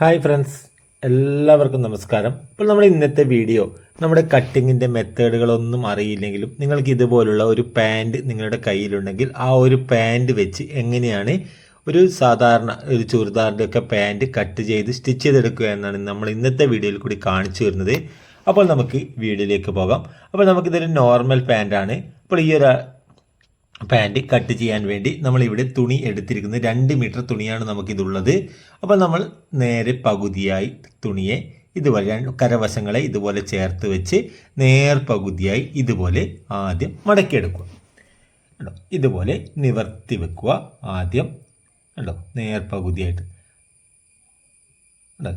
Hi friends എല്ലാവർക്കും നമസ്കാരം. ഇപ്പോൾ നമ്മൾ ഇന്നത്തെ വീഡിയോ നമ്മുടെ കട്ടിങ്ങിന്റെ മെത്തേഡുകളൊന്നും അറിയില്ലെങ്കിലും നിങ്ങൾക്ക് ഇതുപോലുള്ള ഒരു പാന്റ് നിങ്ങളുടെ കയ്യിലുണ്ടെങ്കിൽ ആ ഒരു പാന്റ് വെച്ച് എങ്ങനെയാണ് ഒരു സാധാരണ ഒരു ചുരിദാറിന്റെ ഒക്കെ പാന്റ് കട്ട് ചെയ്ത് സ്റ്റിച്ച് ചെയ്തെടുക്കുക എന്നാണ് നമ്മൾ ഇന്നത്തെ വീഡിയോയിൽ കൂടി കാണിച്ചു വരുന്നത് അപ്പോൾ നമുക്ക് വീഡിയോയിലേക്ക് പോകാം. അപ്പോൾ നമുക്കിതൊരു നോർമൽ പാന്റാണ് അപ്പോൾ ഈ ഒരു പാന്റ് കട്ട് ചെയ്യാൻ വേണ്ടി നമ്മൾ ഇവിടെ തുണി എടുത്തിരിക്കുന്നത് രണ്ട് മീറ്റർ തുണിയാണ് നമുക്കിതുള്ളത്. അപ്പോൾ നമ്മൾ നേരെ പകുതിയായി തുണിയെ ഇതുപോലെ കരവശങ്ങളെ ഇതുപോലെ ചേർത്ത് വെച്ച് നേർ പകുതിയായി ഇതുപോലെ ആദ്യം മടക്കിയെടുക്കുക. ഇതുപോലെ നിവർത്തി വെക്കുക ആദ്യം. കണ്ടോ? നേർ പകുതിയായിട്ട്. കണ്ടോ?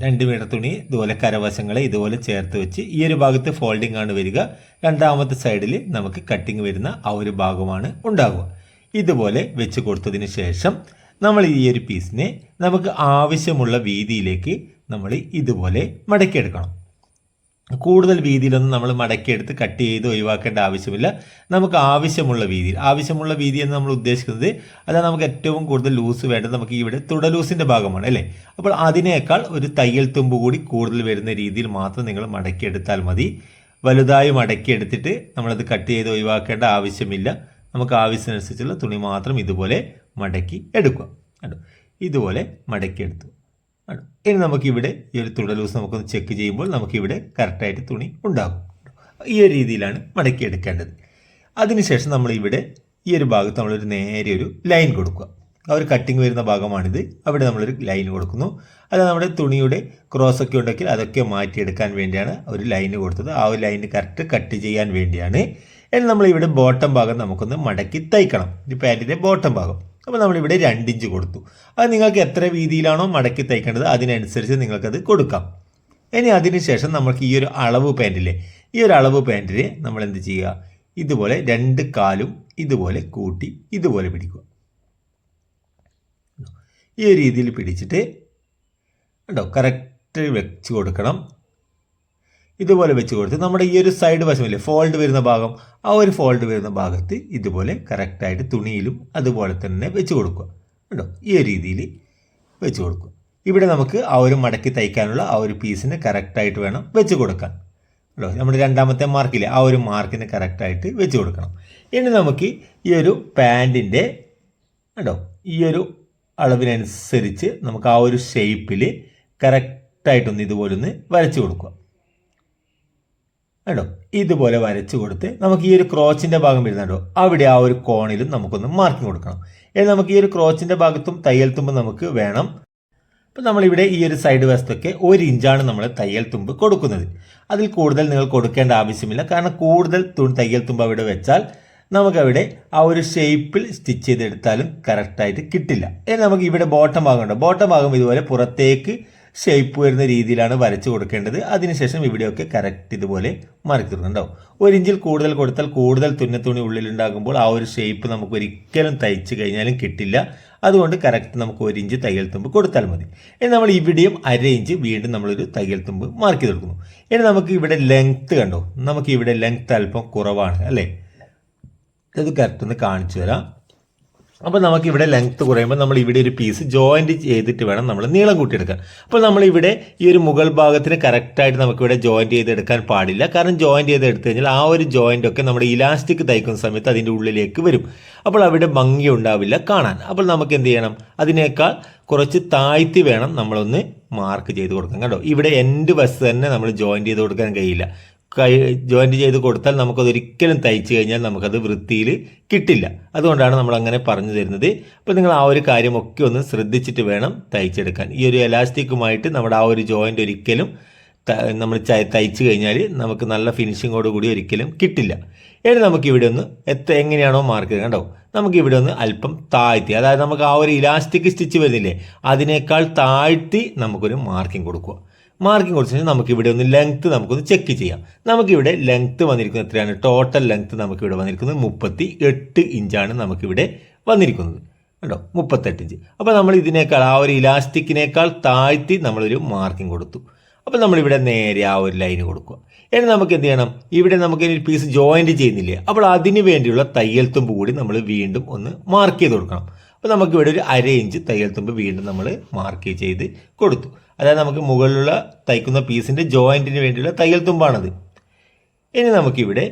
രണ്ട് മീറ്റർ തുണി ഇതുപോലെ കരവശങ്ങളെ ഇതുപോലെ ചേർത്ത് വെച്ച് ഈ ഒരു ഭാഗത്ത് ഫോൾഡിംഗ് ആണ് വരിക. രണ്ടാമത്തെ സൈഡിൽ നമുക്ക് കട്ടിങ് വരുന്ന ആ ഒരു ഭാഗമാണ് ഉണ്ടാകുക ഇതുപോലെ വെച്ച് കൊടുത്തതിന് ശേഷം നമ്മൾ ഈ ഒരു പീസിനെ നമുക്ക് ആവശ്യമുള്ള വീതിയിലേക്ക് നമ്മൾ ഇതുപോലെ മടക്കിയെടുക്കണം. കൂടുതൽ വീതിയിലൊന്നും നമ്മൾ മടക്കിയെടുത്ത് കട്ട് ചെയ്ത് ഒഴിവാക്കേണ്ട ആവശ്യമില്ല. നമുക്ക് ആവശ്യമുള്ള വീതി. ആവശ്യമുള്ള വീതി എന്ന് നമ്മൾ ഉദ്ദേശിക്കുന്നത് അതാണ് നമുക്ക് ഏറ്റവും കൂടുതൽ ലൂസ് വേണ്ടത് നമുക്ക് ഇവിടെ തുടലൂസിന്റെ ഭാഗമാണ് അല്ലേ? അപ്പോൾ അതിനേക്കാൾ ഒരു തയ്യൽ തുമ്പ് കൂടി കൂടുതൽ വരുന്ന രീതിയിൽ മാത്രം നിങ്ങൾ മടക്കിയെടുത്താൽ മതി. വലുതായി മടക്കിയെടുത്തിട്ട് നമ്മളത് കട്ട് ചെയ്ത് ഒഴിവാക്കേണ്ട ആവശ്യമില്ല. നമുക്ക് ആവശ്യത്തിനനുസരിച്ചുള്ള തുണി മാത്രം ഇതുപോലെ മടക്കി എടുക്കുക. ഇതുപോലെ മടക്കിയെടുത്തു ആണ്. ഇനി നമുക്കിവിടെ ഈ ഒരു തുട ലൂസ് നമുക്കൊന്ന് ചെക്ക് ചെയ്യുമ്പോൾ നമുക്കിവിടെ കറക്റ്റായിട്ട് തുണി ഉണ്ടാകും. ഈ ഒരു രീതിയിലാണ് മടക്കിയെടുക്കേണ്ടത് അതിനുശേഷം നമ്മൾ ഇവിടെ ഈ ഒരു ഭാഗത്ത് നമ്മളൊരു നേരെ ഒരു ലൈൻ കൊടുക്കുക. ആ ഒരു കട്ടിങ് വരുന്ന ഭാഗമാണിത്. അവിടെ നമ്മളൊരു ലൈൻ കൊടുക്കുന്നു. അത് നമ്മുടെ തുണിയുടെ ക്രോസ് ഒക്കെ ഉണ്ടെങ്കിൽ അതൊക്കെ മാറ്റിയെടുക്കാൻ വേണ്ടിയാണ് ഒരു ലൈൻ കൊടുത്തത്. ആ ഒരു ലൈൻ കറക്റ്റ് കട്ട് ചെയ്യാൻ വേണ്ടിയാണ്. ഇനി നമ്മളിവിടെ ബോട്ടം ഭാഗം നമുക്കൊന്ന് മടക്കി തയ്ക്കണം. ഈ പാന്റിന്റെ ബോട്ടം ഭാഗം. അപ്പോൾ നമ്മളിവിടെ രണ്ട് ഇഞ്ച് കൊടുത്തു. അത് നിങ്ങൾക്ക് എത്ര വീതിയിലാണോ മടക്കി തയ്ക്കേണ്ടത് അതിനനുസരിച്ച് നിങ്ങൾക്കത് കൊടുക്കാം. ഇനി അതിനുശേഷം നമുക്ക് ഈ ഒരു അളവ് പാന്റില്ലേ ഈ ഒരു അളവ് പാന്റിൽ നമ്മൾ എന്ത് ചെയ്യുക? ഇതുപോലെ രണ്ട് കാലും ഇതുപോലെ കൂട്ടി ഇതുപോലെ പിടിക്കുക. ഈ ഒരു രീതിയിൽ പിടിച്ചിട്ട് കേട്ടോ കറക്റ്റ് വെച്ച് കൊടുക്കണം. ഇതുപോലെ വെച്ച് കൊടുത്ത് നമ്മുടെ ഈ ഒരു സൈഡ് വശമില്ലേ ഫോൾഡ് വരുന്ന ഭാഗം ആ ഒരു ഫോൾഡ് വരുന്ന ഭാഗത്ത് ഇതുപോലെ കറക്റ്റായിട്ട് തുണിയിലും അതുപോലെ തന്നെ വെച്ച് കൊടുക്കുക. കേട്ടോ ഈ ഒരു രീതിയിൽ വെച്ച് കൊടുക്കുക. ഇവിടെ നമുക്ക് ആ ഒരു മടക്കി തയ്ക്കാനുള്ള ആ ഒരു പീസിന് കറക്റ്റായിട്ട് വേണം വെച്ച് കൊടുക്കാൻ. കേട്ടോ നമ്മുടെ രണ്ടാമത്തെ മാർക്കില്ലേ ആ ഒരു മാർക്കിന് കറക്റ്റായിട്ട് വെച്ച് കൊടുക്കണം. ഇനി നമുക്ക് ഈ ഒരു പാന്റിന്റെ കേട്ടോ ഈ ഒരു അളവിനനുസരിച്ച് നമുക്ക് ആ ഒരു ഷേപ്പിൽ കറക്റ്റായിട്ടൊന്ന് ഇതുപോലെ ഒന്ന് വരച്ച് കൊടുക്കുക. കേട്ടോ ഇതുപോലെ വരച്ചു കൊടുത്ത് നമുക്ക് ഈ ഒരു ക്രോച്ചിന്റെ ഭാഗം വരുന്നുണ്ടോ അവിടെ ആ ഒരു കോണിലും നമുക്കൊന്ന് മാർക്കിംഗ് കൊടുക്കണം. ഇനി നമുക്ക് ഈ ഒരു ക്രോച്ചിന്റെ ഭാഗത്തും തയ്യൽ തുമ്പ് നമുക്ക് വേണം. ഇപ്പം നമ്മളിവിടെ ഈ ഒരു സൈഡ് വശത്തൊക്കെ ഒരു ഇഞ്ചാണ് നമ്മൾ തയ്യൽ തുമ്പ് കൊടുക്കുന്നത്. അതിൽ കൂടുതൽ നിങ്ങൾ കൊടുക്കേണ്ട ആവശ്യമില്ല. കാരണം കൂടുതൽ തു തയ്യൽ തുമ്പ് അവിടെ വെച്ചാൽ നമുക്കവിടെ ആ ഒരു ഷേപ്പിൽ സ്റ്റിച്ച് ചെയ്തെടുത്താലും കറക്റ്റായിട്ട് കിട്ടില്ല. ഇനി നമുക്ക് ഇവിടെ ബോട്ടം ഭാഗം ഉണ്ട്? ബോട്ടം ഭാഗം ഇതുപോലെ പുറത്തേക്ക് ഷേപ്പ് വരുന്ന രീതിയിലാണ് വരച്ചു കൊടുക്കേണ്ടത്. അതിനുശേഷം ഇവിടെയൊക്കെ കറക്റ്റ് ഇതുപോലെ മറക്കി കൊടുക്കുന്നുണ്ടാവും. ഇഞ്ചിൽ കൂടുതൽ കൊടുത്താൽ കൂടുതൽ തുന്നത്തുണി ഉള്ളിലുണ്ടാകുമ്പോൾ ആ ഒരു ഷേപ്പ് നമുക്ക് ഒരിക്കലും തയ്ച്ച് കഴിഞ്ഞാലും കിട്ടില്ല. അതുകൊണ്ട് കറക്റ്റ് നമുക്ക് ഒരു ഇഞ്ച് തയ്യൽ തുമ്പ് കൊടുത്താൽ മതി. ഇനി നമ്മൾ ഇവിടെയും അര ഇഞ്ച് വീണ്ടും നമ്മളൊരു തയ്യൽ തുമ്പ് മാർക്ക് കൊടുക്കുന്നു. ഇനി നമുക്ക് ഇവിടെ ലെങ്ത്ത് കണ്ടോ? നമുക്ക് ഇവിടെ ലെങ്ത്ത് അല്പം കുറവാണ് അല്ലേ? ഇത് കറക്റ്റ് ഒന്ന് കാണിച്ചു തരാം. അപ്പോൾ നമുക്ക് ഇവിടെ ലെങ്ത്ത് കുറയുമ്പോൾ നമ്മൾ ഇവിടെ ഒരു പീസ് ജോയിന്റ് ചെയ്തിട്ട് വേണം നമ്മൾ നീളം കൂട്ടിയെടുക്കാൻ. അപ്പോൾ നമ്മൾ ഇവിടെ ഈ ഒരു മുകൾ ഭാഗത്തിന് കറക്റ്റായിട്ട് നമുക്കിവിടെ ജോയിന്റ് ചെയ്തെടുക്കാൻ പാടില്ല. കാരണം ജോയിന്റ് ചെയ്ത് എടുത്തു കഴിഞ്ഞാൽ ആ ഒരു ജോയിന്റ് ഒക്കെ നമ്മുടെ ഇലാസ്റ്റിക് തയ്ക്കുന്ന സമയത്ത് അതിന്റെ ഉള്ളിലേക്ക് വരും. അപ്പോൾ അവിടെ ഭംഗി ഉണ്ടാവില്ല കാണാൻ. അപ്പോൾ നമുക്ക് എന്ത് ചെയ്യണം? അതിനേക്കാൾ കുറച്ച് താഴ്ത്തി വേണം നമ്മളൊന്ന് മാർക്ക് ചെയ്ത് കൊടുക്കാൻ. കേട്ടോ ഇവിടെ എൻഡ് ബസ് തന്നെ നമ്മൾ ജോയിന്റ് ചെയ്ത് കൊടുക്കാൻ കഴിയില്ല. കൈ ജോയിന്റ് ചെയ്ത് കൊടുത്താൽ നമുക്കത് ഒരിക്കലും തയ്ച്ച് കഴിഞ്ഞാൽ നമുക്കത് വൃത്തിയിൽ കിട്ടില്ല. അതുകൊണ്ടാണ് നമ്മൾ അങ്ങനെ പറഞ്ഞു തരുന്നത്. അപ്പോൾ നിങ്ങൾ ആ ഒരു കാര്യമൊക്കെ ഒന്ന് ശ്രദ്ധിച്ചിട്ട് വേണം തയ്ച്ചെടുക്കാൻ. ഈ ഒരു എലാസ്റ്റിക്കുമായിട്ട് നമ്മുടെ ആ ഒരു ജോയിന്റ് ഒരിക്കലും നമ്മൾ തയ്ച്ച് കഴിഞ്ഞാൽ നമുക്ക് നല്ല ഫിനിഷിങ്ങോട് കൂടി ഒരിക്കലും കിട്ടില്ല. ഇനി നമുക്കിവിടെ ഒന്ന് എത്ര എങ്ങനെയാണോ മാർക്ക് കണ്ടോ? നമുക്ക് ഇവിടെ ഒന്ന് അല്പം താഴ്ത്തി. അതായത് നമുക്ക് ആ ഒരു ഇലാസ്റ്റിക് സ്റ്റിച്ച് വരുന്നില്ലേ? അതിനേക്കാൾ താഴ്ത്തി നമുക്കൊരു മാർക്കിംഗ് കൊടുക്കുക. മാർക്കിംഗ് കൊടുത്തു കഴിഞ്ഞാൽ നമുക്ക് ഇവിടെ ഒന്ന് ലെങ്ത്ത് നമുക്കൊന്ന് ചെക്ക് ചെയ്യാം. നമുക്കിവിടെ ലെങ്ത്ത് വന്നിരിക്കുന്നത് എത്രയാണ്? ടോട്ടൽ ലെങ്ത്ത് നമുക്കിവിടെ വന്നിരിക്കുന്നത് മുപ്പത്തി എട്ട് ഇഞ്ചാണ് നമുക്കിവിടെ വന്നിരിക്കുന്നത്. കേട്ടോ മുപ്പത്തെട്ട് ഇഞ്ച്. അപ്പോൾ നമ്മൾ ഇതിനേക്കാൾ ആ ഒരു ഇലാസ്റ്റിക്കിനേക്കാൾ താഴ്ത്തി നമ്മളൊരു മാർക്കിംഗ് കൊടുത്തു. അപ്പോൾ നമ്മളിവിടെ നേരെ ആ ഒരു ലൈന് കൊടുക്കുക. ഇനി നമുക്ക് എന്ത് ചെയ്യണം? ഇവിടെ നമുക്ക് ഒരു പീസ് ജോയിന്റ് ചെയ്യുന്നില്ലേ? അപ്പോൾ അതിന് വേണ്ടിയുള്ള തയ്യൽ തുമ്പ് കൂടി നമ്മൾ വീണ്ടും ഒന്ന് മാർക്ക് ചെയ്ത് കൊടുക്കണം. അപ്പോൾ നമുക്ക് ഇവിടെ ഒരു അര ഇഞ്ച് തയ്യൽ തുമ്പ് വീണ്ടും നമ്മൾ മാർക്ക് ചെയ്ത് കൊടുത്തു. അതായത് നമുക്ക് മുകളിലുള്ള തയ്ക്കുന്ന പീസിന്റെ ജോയിന്റിന് വേണ്ടിയുള്ള തയ്യൽ തുമ്പാണത്. ഇനി നമുക്കിവിടെ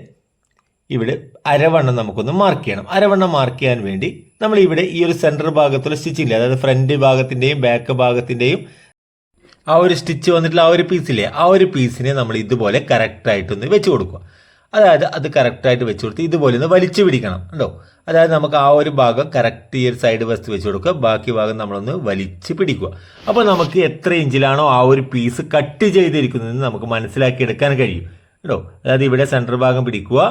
ഇവിടെ അരവണ്ണം നമുക്കൊന്ന് മാർക്ക് ചെയ്യണം. അരവണ്ണം മാർക്ക് ചെയ്യാൻ വേണ്ടി നമ്മൾ ഇവിടെ ഈ ഒരു സെന്റർ ഭാഗത്തുള്ള സ്റ്റിച്ചില്ലേ അതായത് ഫ്രണ്ട് ഭാഗത്തിന്റെയും ബാക്ക് ഭാഗത്തിന്റെയും ആ ഒരു സ്റ്റിച്ച് വന്നിട്ടുള്ള ആ ഒരു പീസില്ലേ ആ ഒരു പീസിനെ നമ്മൾ ഇതുപോലെ കറക്റ്റായിട്ടൊന്ന് വെച്ച് കൊടുക്കുക. അതായത് അത് കറക്റ്റായിട്ട് വെച്ച് കൊടുത്ത് ഇതുപോലെ ഒന്ന് വലിച്ചു പിടിക്കണം ഉണ്ടോ അതായത് നമുക്ക് ആ ഒരു ഭാഗം കറക്റ്റ് ഈ ഒരു സൈഡ് വസ്തു വെച്ച് കൊടുക്കുക ബാക്കി ഭാഗം നമ്മളൊന്ന് വലിച്ച് പിടിക്കുക. അപ്പോൾ നമുക്ക് എത്ര ഇഞ്ചിലാണോ ആ ഒരു പീസ് കട്ട് ചെയ്തിരിക്കുന്നതെന്ന് നമുക്ക് മനസ്സിലാക്കി എടുക്കാൻ കഴിയും കേട്ടോ അതായത് ഇവിടെ സെന്റർ ഭാഗം പിടിക്കുക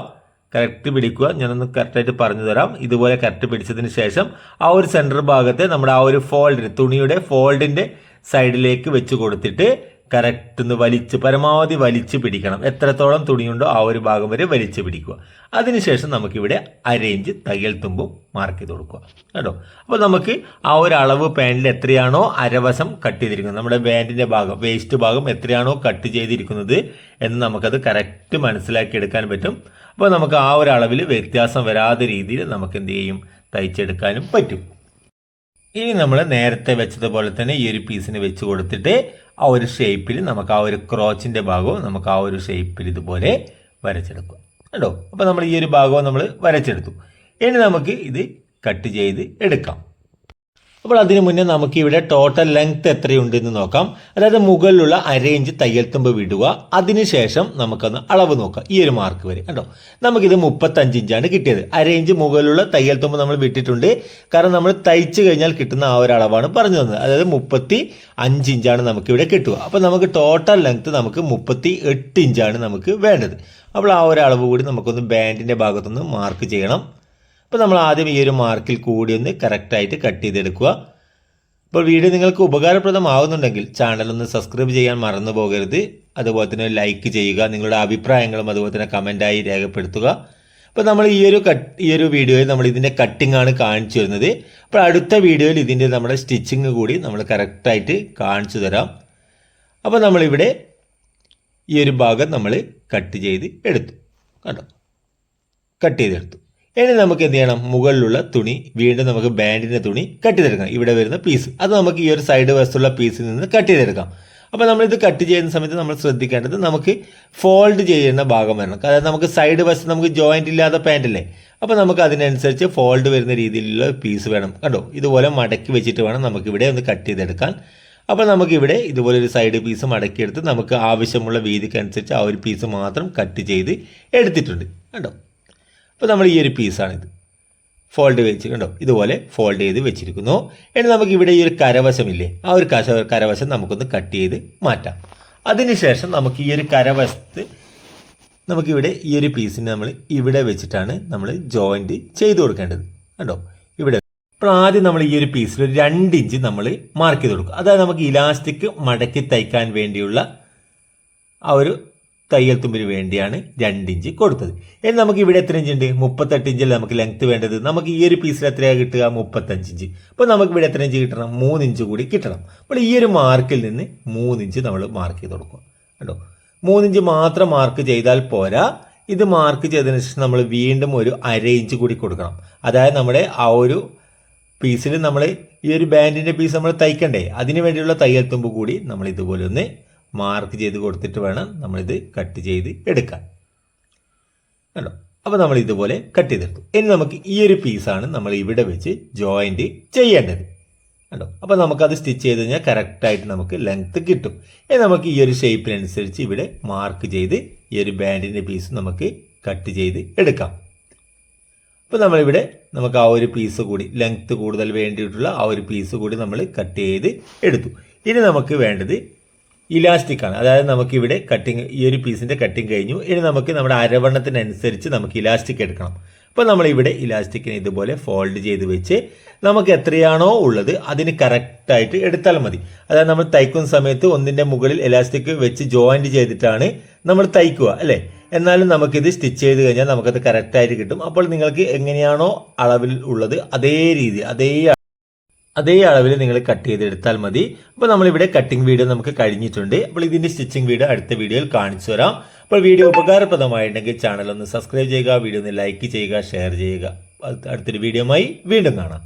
കറക്റ്റ് പിടിക്കുക ഞാനൊന്ന് കറക്റ്റായിട്ട് പറഞ്ഞു തരാം. ഇതുപോലെ കറക്റ്റ് പിടിച്ചതിന് ശേഷം ആ ഒരു സെന്റർ ഭാഗത്തെ നമ്മുടെ ആ ഒരു ഫോൾഡിന് തുണിയുടെ ഫോൾഡിന്റെ സൈഡിലേക്ക് വെച്ച് കൊടുത്തിട്ട് കറക്റ്റ് ഒന്ന് വലിച്ച് പരമാവധി വലിച്ചു പിടിക്കണം. എത്രത്തോളം തുണിയുണ്ടോ ആ ഒരു ഭാഗം വരെ വലിച്ചു പിടിക്കുക. അതിനുശേഷം നമുക്കിവിടെ അരയിഞ്ച് തയ്യൽ തുമ്പും മാർക്ക് ചെയ്ത് കൊടുക്കുക. കേട്ടോ? അപ്പോൾ നമുക്ക് ആ ഒരു അളവ് പാന്റിൽ എത്രയാണോ അരവശം കട്ട് ചെയ്തിരിക്കുന്നത് നമ്മുടെ പാന്റിന്റെ ഭാഗം വേസ്റ്റ് ഭാഗം എത്രയാണോ കട്ട് ചെയ്തിരിക്കുന്നത് എന്ന് നമുക്കത് കറക്റ്റ് മനസ്സിലാക്കി എടുക്കാൻ പറ്റും. അപ്പോൾ നമുക്ക് ആ ഒരു അളവിൽ വ്യത്യാസം വരാത്ത രീതിയിൽ നമുക്ക് എന്ത് ചെയ്യും? തയ്ച്ചെടുക്കാനും പറ്റും. ഇനി നമ്മൾ നേരത്തെ വെച്ചതുപോലെ തന്നെ ഈ ഒരു പീസിന് വെച്ച് കൊടുത്തിട്ട് ആ ഒരു ഷേപ്പിൽ നമുക്ക് ആ ഒരു ക്രോച്ചിന്റെ ഭാഗവും നമുക്ക് ആ ഒരു ഷേപ്പിൽ ഇതുപോലെ വരച്ചെടുക്കുക. കേട്ടോ അപ്പോൾ നമ്മൾ ഈ ഒരു ഭാഗവും നമ്മൾ വരച്ചെടുത്തു. ഇനി നമുക്ക് ഇത് കട്ട് ചെയ്ത് എടുക്കാം. അപ്പോൾ അതിനു മുന്നേ നമുക്ക് ഇവിടെ ടോട്ടൽ ലെങ്ത് എത്രയുണ്ട് എന്ന് നോക്കാം. അതായത് മുകളിലുള്ള അരയിഞ്ച് തയ്യൽ തുമ്പ് വിടുക അതിനുശേഷം നമുക്കൊന്ന് അളവ് നോക്കാം. ഈ ഒരു മാർക്ക് വരെ. കണ്ടോ? നമുക്കിത് മുപ്പത്തഞ്ച് ഇഞ്ചാണ് കിട്ടിയത്. അരയിഞ്ച് മുകളിലുള്ള തയ്യൽ തുമ്പ് നമ്മൾ വിട്ടിട്ടുണ്ട്. കാരണം നമ്മൾ തയ്ച്ച് കഴിഞ്ഞാൽ കിട്ടുന്ന ആ ഒരു അളവാണ് പറഞ്ഞു തന്നത്. അതായത് മുപ്പത്തി അഞ്ച് ഇഞ്ചാണ് നമുക്കിവിടെ കിട്ടുക. അപ്പോൾ നമുക്ക് ടോട്ടൽ ലെങ്ത് നമുക്ക് മുപ്പത്തി എട്ട് ഇഞ്ചാണ് നമുക്ക് വേണ്ടത്. അപ്പോൾ ആ ഒരു അളവ് കൂടി നമുക്കൊന്ന് ബാൻഡിന്റെ ഭാഗത്തുനിന്ന് മാർക്ക് ചെയ്യണം. അപ്പോൾ നമ്മൾ ആദ്യം ഈ ഒരു മാർക്കിൽ കൂടി ഒന്ന് കറക്റ്റായിട്ട് കട്ട് ചെയ്തെടുക്കുക. അപ്പോൾ വീഡിയോ നിങ്ങൾക്ക് ഉപകാരപ്രദമാകുന്നുണ്ടെങ്കിൽ ചാനൽ ഒന്ന് സബ്സ്ക്രൈബ് ചെയ്യാൻ മറന്നു പോകരുത്. അതുപോലെ തന്നെ ലൈക്ക് ചെയ്യുക നിങ്ങളുടെ അഭിപ്രായങ്ങളും അതുപോലെ തന്നെ കമന്റായി രേഖപ്പെടുത്തുക. അപ്പോൾ നമ്മൾ ഈ ഒരു കട്ട് ഈ ഒരു വീഡിയോയിൽ നമ്മൾ ഇതിന്റെ കട്ടിംഗ് ആണ് കാണിച്ചു തരുന്നത്. അപ്പോൾ അടുത്ത വീഡിയോയിൽ ഇതിന്റെ നമ്മുടെ സ്റ്റിച്ചിങ് കൂടി നമ്മൾ കറക്റ്റായിട്ട് കാണിച്ചു തരാം. അപ്പോൾ നമ്മളിവിടെ ഈ ഒരു ഭാഗം നമ്മൾ കട്ട് ചെയ്ത് എടുത്തു. കണ്ടോ? കട്ട് ചെയ്തെടുത്തു. ഇനി നമുക്ക് എന്ത് ചെയ്യണം? മുകളിലുള്ള തുണി വീണ്ടും നമുക്ക് ബാൻഡിന്റെ തുണി കട്ട് ചെയ്തെടുക്കണം. ഇവിടെ വരുന്ന പീസ് അത് നമുക്ക് ഈ ഒരു സൈഡ് വശത്തുള്ള പീസിൽ നിന്ന് കട്ട് ചെയ്തെടുക്കാം. അപ്പോൾ നമ്മളിത് കട്ട് ചെയ്യുന്ന സമയത്ത് നമ്മൾ ശ്രദ്ധിക്കേണ്ടത് നമുക്ക് ഫോൾഡ് ചെയ്യുന്ന ഭാഗം വരണം. അതായത് നമുക്ക് സൈഡ് വശം നമുക്ക് ജോയിന്റ് ഇല്ലാത്ത പാന്റ് അല്ലേ അപ്പോൾ നമുക്ക് അതിനനുസരിച്ച് ഫോൾഡ് വരുന്ന രീതിയിലുള്ള പീസ് വേണം. കണ്ടോ? ഇതുപോലെ മടക്കി വെച്ചിട്ട് വേണം നമുക്ക് ഇവിടെ ഒന്ന് കട്ട് ചെയ്തെടുക്കാൻ. അപ്പോൾ നമുക്കിവിടെ ഇതുപോലെ ഒരു സൈഡ് പീസ് മടക്കിയെടുത്ത് നമുക്ക് ആവശ്യമുള്ള വീതിക്കനുസരിച്ച് ആ ഒരു പീസ് മാത്രം കട്ട് ചെയ്ത് എടുത്തിട്ടുണ്ട്. കണ്ടോ? അപ്പോൾ നമ്മൾ ഈ ഒരു പീസാണിത് ഫോൾഡ് വെച്ച് കണ്ടോ ഇതുപോലെ ഫോൾഡ് ചെയ്ത് വെച്ചിരിക്കുന്നു. ഇനി നമുക്ക് ഇവിടെ ഈ ഒരു കരവശമില്ലേ? ആ ഒരു കശ കരവശം നമുക്കൊന്ന് കട്ട് ചെയ്ത് മാറ്റാം. അതിനുശേഷം നമുക്ക് ഈ ഒരു കരവശത്ത് നമുക്കിവിടെ ഈ ഒരു പീസിന് നമ്മൾ ഇവിടെ വെച്ചിട്ടാണ് നമ്മൾ ജോയിന്റ് ചെയ്ത് കൊടുക്കേണ്ടത്. കണ്ടോ? ഇവിടെ. അപ്പോൾ ആദ്യം നമ്മൾ ഈ ഒരു പീസിൽ ഒരു രണ്ട് ഇഞ്ച് നമ്മൾ മാർക്ക് ചെയ്ത് കൊടുക്കും അതായത് നമുക്ക് ഇലാസ്റ്റിക് മടക്കി തയ്ക്കാൻ വേണ്ടിയുള്ള ആ ഒരു തയ്യൽ തുമ്പിന് വേണ്ടിയാണ് രണ്ട് ഇഞ്ച് കൊടുത്തത്. ഇനി നമുക്ക് ഇവിടെ എത്ര ഇഞ്ച് ഉണ്ട്? മുപ്പത്തെട്ട് ഇഞ്ചിൽ നമുക്ക് ലെങ്ത് വേണ്ടത്? നമുക്ക് ഈ ഒരു പീസിൽ എത്രയാണ് കിട്ടുക? മുപ്പത്തഞ്ച് ഇഞ്ച് അപ്പോൾ നമുക്ക് ഇവിടെ എത്ര ഇഞ്ച് കിട്ടണം? മൂന്ന് ഇഞ്ച് കൂടി കിട്ടണം. അപ്പോൾ ഈ ഒരു മാർക്കിൽ നിന്ന് മൂന്ന് ഇഞ്ച് നമ്മൾ മാർക്ക് ചെയ്ത് കൊടുക്കുക കേട്ടോ മൂന്നിഞ്ച് മാത്രം മാർക്ക് ചെയ്താൽ പോരാ. ഇത് മാർക്ക് ചെയ്തതിന് ശേഷം നമ്മൾ വീണ്ടും ഒരു അര ഇഞ്ച് കൂടി കൊടുക്കണം. അതായത് നമ്മുടെ ആ ഒരു പീസിൽ നമ്മൾ ഈ ഒരു ബാൻഡിന്റെ പീസ് നമ്മൾ തയ്ക്കണ്ടേ? അതിന് വേണ്ടിയുള്ള തയ്യൽ തുമ്പ് കൂടി നമ്മൾ ഇതുപോലെ ഒന്ന് മാർക്ക് ചെയ്ത് കൊടുത്തിട്ട് വേണം നമ്മളിത് കട്ട് ചെയ്ത് എടുക്കാൻ. കണ്ടോ? അപ്പോൾ നമ്മൾ ഇതുപോലെ കട്ട് ചെയ്തെടുത്തു. ഇനി നമുക്ക് ഈ ഒരു പീസാണ് നമ്മൾ ഇവിടെ വെച്ച് ജോയിന്റ് ചെയ്യേണ്ടത്. കണ്ടോ? അപ്പോൾ നമുക്കത് സ്റ്റിച്ച് ചെയ്ത് കഴിഞ്ഞാൽ കറക്റ്റായിട്ട് നമുക്ക് ലെങ്ത്ത് കിട്ടും. ഇനി നമുക്ക് ഈ ഒരു ഷേപ്പിനനുസരിച്ച് ഇവിടെ മാർക്ക് ചെയ്ത് ഈ ഒരു ബാൻഡിന്റെ പീസ് നമുക്ക് കട്ട് ചെയ്ത് എടുക്കാം. അപ്പോൾ നമ്മളിവിടെ നമുക്ക് ആ ഒരു പീസ് കൂടി ലെങ്ത്ത് കൂടുതൽ വേണ്ടിയിട്ടുള്ള ആ ഒരു പീസ് കൂടി നമ്മൾ കട്ട് ചെയ്ത് എടുത്തു. ഇനി നമുക്ക് വേണ്ടത് ഇലാസ്റ്റിക് ആണ്. അതായത് നമുക്കിവിടെ കട്ടിങ് ഈ ഒരു പീസിന്റെ കട്ടിങ് കഴിഞ്ഞു. ഇനി നമുക്ക് നമ്മുടെ അരവണ്ണത്തിനനുസരിച്ച് നമുക്ക് ഇലാസ്റ്റിക് എടുക്കണം. അപ്പോൾ നമ്മളിവിടെ ഇലാസ്റ്റിക്കിനെ ഇതുപോലെ ഫോൾഡ് ചെയ്ത് വെച്ച് നമുക്ക് എത്രയാണോ ഉള്ളത് അതിന് കറക്റ്റായിട്ട് എടുത്താൽ മതി. അതായത് നമ്മൾ തയ്ക്കുന്ന സമയത്ത് ഒന്നിന്റെ മുകളിൽ ഇലാസ്റ്റിക് വെച്ച് ജോയിന്റ് ചെയ്തിട്ടാണ് നമ്മൾ തയ്ക്കുക അല്ലേ? എന്നാലും നമുക്കിത് സ്റ്റിച്ച് ചെയ്ത് കഴിഞ്ഞാൽ നമുക്കത് കറക്റ്റായിട്ട് കിട്ടും. അപ്പോൾ നിങ്ങൾക്ക് എങ്ങനെയാണോ അളവിൽ ഉള്ളത് അതേ രീതി അതേ അതേ അളവിൽ നിങ്ങൾ കട്ട് ചെയ്തെടുത്താൽ മതി. അപ്പോൾ നമ്മളിവിടെ കട്ടിംഗ് വീഡിയോ നമുക്ക് കഴിഞ്ഞിട്ടുണ്ട്. അപ്പോൾ ഇതിന്റെ സ്റ്റിച്ചിങ് വീഡിയോ അടുത്ത വീഡിയോയിൽ കാണിച്ചു തരാം. അപ്പോൾ വീഡിയോ ഉപകാരപ്രദമായിട്ടുണ്ടെങ്കിൽ ചാനൽ ഒന്ന് സബ്സ്ക്രൈബ് ചെയ്യുക വീഡിയോ ഒന്ന് ലൈക്ക് ചെയ്യുക ഷെയർ ചെയ്യുക. അടുത്തൊരു വീഡിയോമായി വീണ്ടും കാണാം.